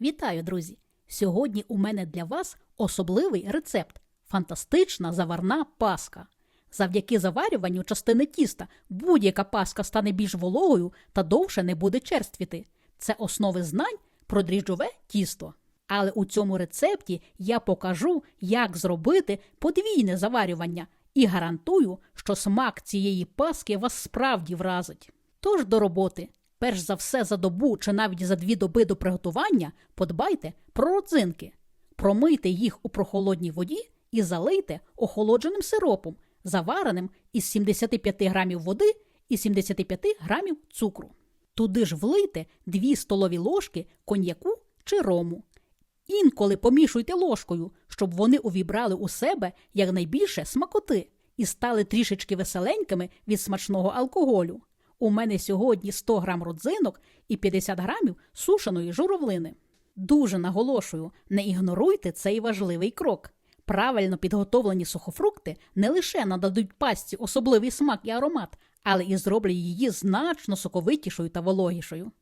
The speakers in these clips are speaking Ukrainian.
Вітаю, друзі! Сьогодні у мене для вас особливий рецепт фантастична заварна паска. Завдяки заварюванню частини тіста будь-яка паска стане більш вологою та довше не буде черствіти. Це основи знань про дріжджове тісто. Але у цьому рецепті я покажу, як зробити подвійне заварювання і гарантую, що смак цієї паски вас справді вразить. Тож до роботи. Перш за все за добу чи навіть за дві доби до приготування подбайте про родзинки. Промийте їх у прохолодній воді і залийте охолодженим сиропом, завареним із 75 грамів води і 75 грамів цукру. Туди ж влийте 2 столові ложки коньяку чи рому. Інколи помішуйте ложкою, щоб вони увібрали у себе якнайбільше смакоти і стали трішечки веселенькими від смачного алкоголю. У мене сьогодні 100 грам родзинок і 50 грамів сушеної журавлини. Дуже наголошую, не ігноруйте цей важливий крок. Правильно підготовлені сухофрукти не лише нададуть пастці особливий смак і аромат, але і зроблять її значно соковитішою та вологішою.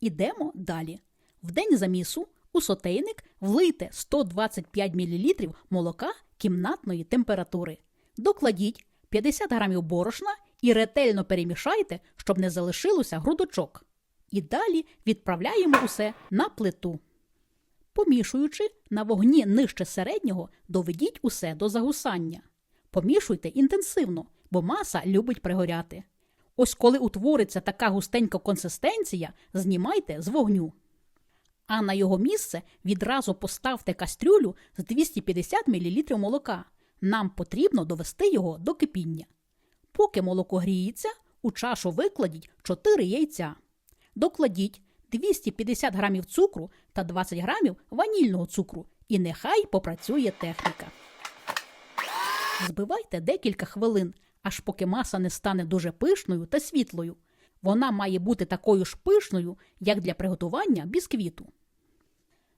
Ідемо далі. В день замісу у сотейник влийте 125 мл молока кімнатної температури. Докладіть 50 грамів борошна і ретельно перемішайте, щоб не залишилося грудочок. І далі відправляємо усе на плиту. Помішуючи на вогні нижче середнього, доведіть усе до загусання. Помішуйте інтенсивно, бо маса любить пригоряти. Ось коли утвориться така густенька консистенція, знімайте з вогню. А на його місце відразу поставте кастрюлю з 250 мл молока. Нам потрібно довести його до кипіння. Поки молоко гріється, у чашу викладіть 4 яйця. Докладіть 250 грамів цукру та 20 грамів ванільного цукру і нехай попрацює техніка. Збивайте декілька хвилин, аж поки маса не стане дуже пишною та світлою. Вона має бути такою ж пишною, як для приготування бісквіту.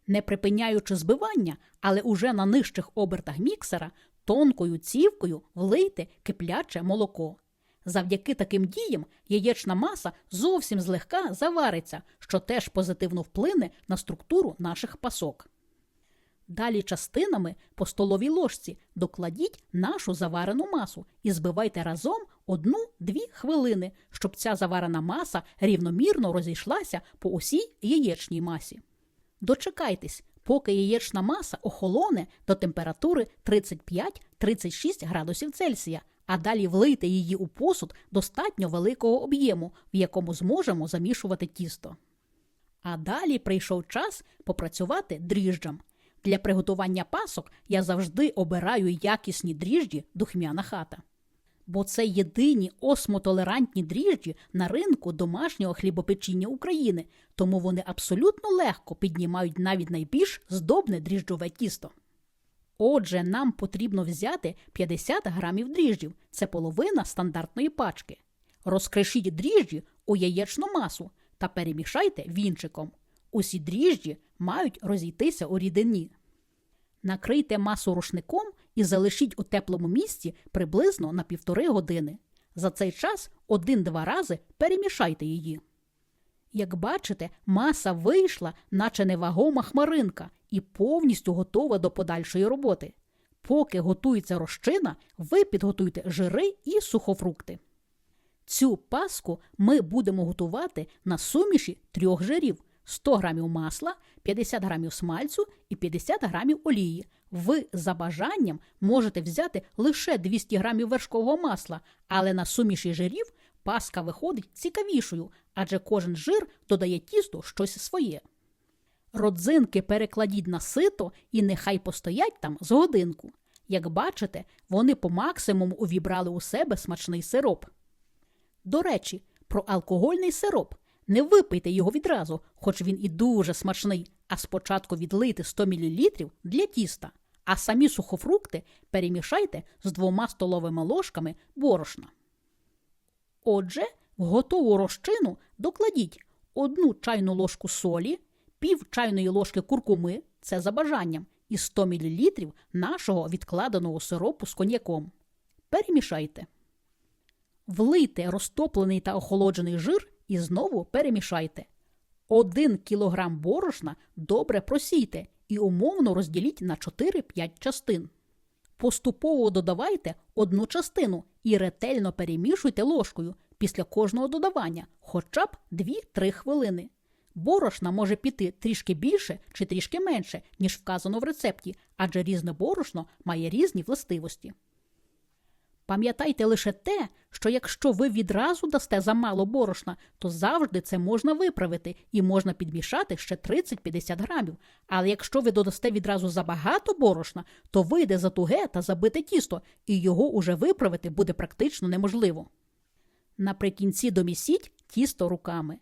Не припиняючи збивання, але уже на нижчих обертах міксера, тонкою цівкою влийте кипляче молоко. Завдяки таким діям яєчна маса зовсім злегка завариться, що теж позитивно вплине на структуру наших пасок. Далі частинами по столовій ложці докладіть нашу заварену масу і збивайте разом 1-2 хвилини, щоб ця заварена маса рівномірно розійшлася по усій яєчній масі. Дочекайтесь, поки яєчна маса охолоне до температури 35-36 градусів Цельсія, а далі влийте її у посуд достатньо великого об'єму, в якому зможемо замішувати тісто. А далі прийшов час попрацювати дріжджам. Для приготування пасок я завжди обираю якісні дріжджі духмяна хата. Бо це єдині осмотолерантні дріжджі на ринку домашнього хлібопечіння України, тому вони абсолютно легко піднімають навіть найбільш здобне дріжджове тісто. Отже, нам потрібно взяти 50 грамів дріжджів, це половина стандартної пачки. Розкришіть дріжджі у яєчну масу та перемішайте вінчиком. Усі дріжджі мають розійтися у рідині. Накрийте масу рушником і залишіть у теплому місці приблизно на півтори години. За цей час один-два рази перемішайте її. Як бачите, маса вийшла, наче невагома хмаринка, і повністю готова до подальшої роботи. Поки готується розчина, ви підготуйте жири і сухофрукти. Цю паску ми будемо готувати на суміші трьох жирів 100 грамів масла, 50 грамів смальцю і 50 грамів олії. Ви за бажанням можете взяти лише 200 грамів вершкового масла, але на суміші жирів паска виходить цікавішою, адже кожен жир додає тісту щось своє. Родзинки перекладіть на сито і нехай постоять там з годинку. Як бачите, вони по максимуму увібрали у себе смачний сироп. До речі, про алкогольний сироп. Не випийте його відразу, хоч він і дуже смачний, а спочатку відлийте 100 мл для тіста, а самі сухофрукти перемішайте з двома столовими ложками борошна. Отже, в готову розчину докладіть одну чайну ложку солі, пів чайної ложки куркуми, це за бажанням, і 100 мл нашого відкладеного сиропу з коньяком. Перемішайте. Влийте розтоплений та охолоджений жир і знову перемішайте. 1 кг борошна добре просійте і умовно розділіть на 4-5 частин. Поступово додавайте одну частину і ретельно перемішуйте ложкою після кожного додавання хоча б 2-3 хвилини. Борошна може піти трішки більше чи трішки менше, ніж вказано в рецепті, адже різне борошно має різні властивості. Пам'ятайте лише те, що якщо ви відразу дасте замало борошна, то завжди це можна виправити і можна підмішати ще 30-50 грамів. Але якщо ви додасте відразу забагато борошна, то вийде затуге та забите тісто, і його уже виправити буде практично неможливо. Наприкінці домісіть тісто руками.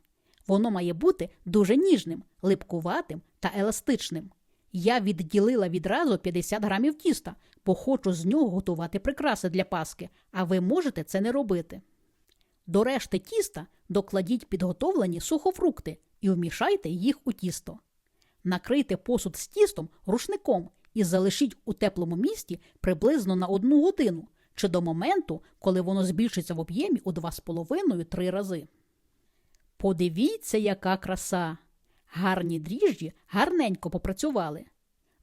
Воно має бути дуже ніжним, липкуватим та еластичним. Я відділила відразу 50 грамів тіста, бо хочу з нього готувати прикраси для паски, а ви можете це не робити. До решти тіста докладіть підготовлені сухофрукти і вмішайте їх у тісто. Накрийте посуд з тістом рушником і залишіть у теплому місці приблизно на одну годину чи до моменту, коли воно збільшиться в об'ємі у 2,5-3 рази. Подивіться, яка краса! Гарні дріжджі гарненько попрацювали.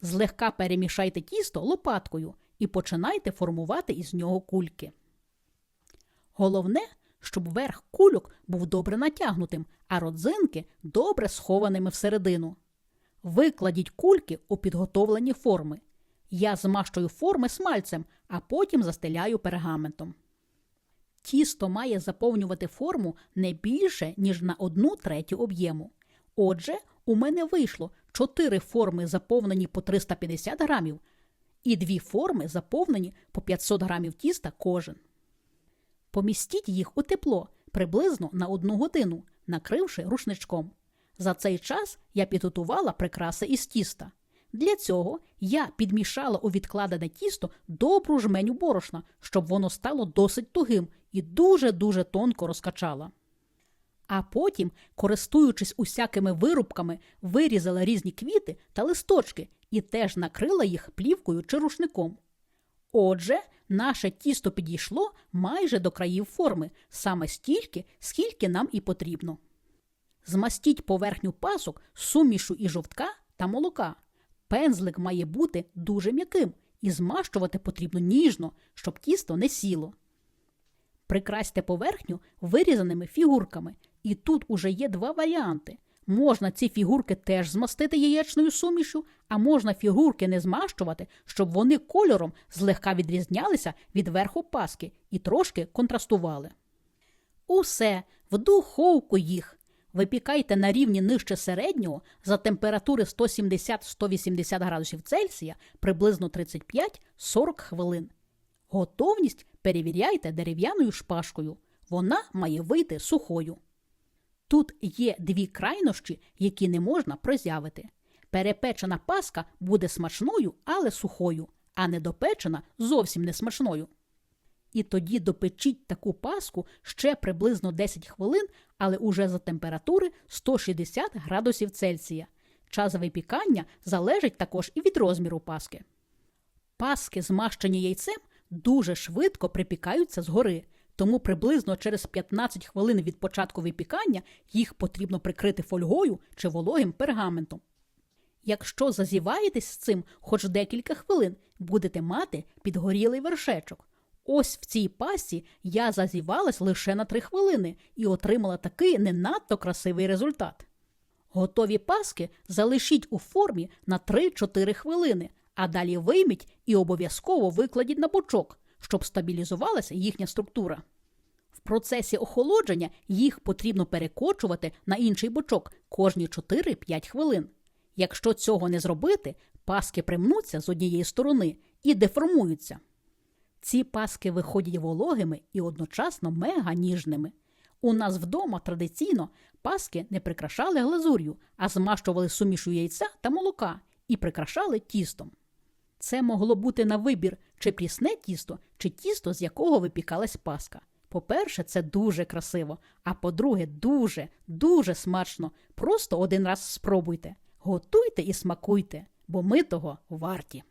Злегка перемішайте тісто лопаткою і починайте формувати із нього кульки. Головне, щоб верх кульок був добре натягнутим, а родзинки добре схованими всередину. Викладіть кульки у підготовлені форми. Я змащую форми смальцем, а потім застеляю пергаментом. Тісто має заповнювати форму не більше, ніж на одну третю об'єму. Отже, у мене вийшло 4 форми, заповнені по 350 грамів, і 2 форми, заповнені по 500 грамів тіста кожен. Помістіть їх у тепло приблизно на одну годину, накривши рушничком. За цей час я підготувала прикраси із тіста. Для цього я підмішала у відкладене тісто добру жменю борошна, щоб воно стало досить тугим і дуже-дуже тонко розкачала. А потім, користуючись усякими вирубками, вирізала різні квіти та листочки і теж накрила їх плівкою чи рушником. Отже, наше тісто підійшло майже до країв форми, саме стільки, скільки нам і потрібно. Змастіть поверхню пасок сумішу і жовтка та молока. Пензлик має бути дуже м'яким і змащувати потрібно ніжно, щоб тісто не сіло. Прикрасьте поверхню вирізаними фігурками, і тут уже є два варіанти. Можна ці фігурки теж змастити яєчною сумішю, а можна фігурки не змащувати, щоб вони кольором злегка відрізнялися від верху паски і трошки контрастували. Усе, в духовку їх. Випікайте на рівні нижче середнього за температури 170-180 градусів Цельсія приблизно 35-40 хвилин. Готовність перевіряйте дерев'яною шпажкою. Вона має вийти сухою. Тут є дві крайнощі, які не можна прозявити. Перепечена паска буде смачною, але сухою, а недопечена зовсім не смачною. І тоді допечіть таку паску ще приблизно 10 хвилин, але уже за температури 160 градусів Цельсія. Час випікання залежить також і від розміру паски. Паски, змащені яйцем, дуже швидко припікаються згори, тому приблизно через 15 хвилин від початку випікання їх потрібно прикрити фольгою чи вологим пергаментом. Якщо зазіваєтесь з цим хоч декілька хвилин, будете мати підгорілий вершечок. Ось в цій пасті я зазівалась лише на 3 хвилини і отримала такий не надто красивий результат. Готові паски залишіть у формі на 3-4 хвилини, а далі вийміть і обов'язково викладіть на бочок, щоб стабілізувалася їхня структура. В процесі охолодження їх потрібно перекочувати на інший бочок кожні 4-5 хвилин. Якщо цього не зробити, паски примнуться з однієї сторони і деформуються. Ці паски виходять вологими і одночасно мега ніжними. У нас вдома традиційно паски не прикрашали глазур'ю, а змащували сумішу яйця та молока і прикрашали тістом. Це могло бути на вибір чи прісне тісто, чи тісто, з якого випікалась паска. По-перше, це дуже красиво, а по-друге, дуже, дуже смачно. Просто один раз спробуйте. Готуйте і смакуйте, бо ми того варті.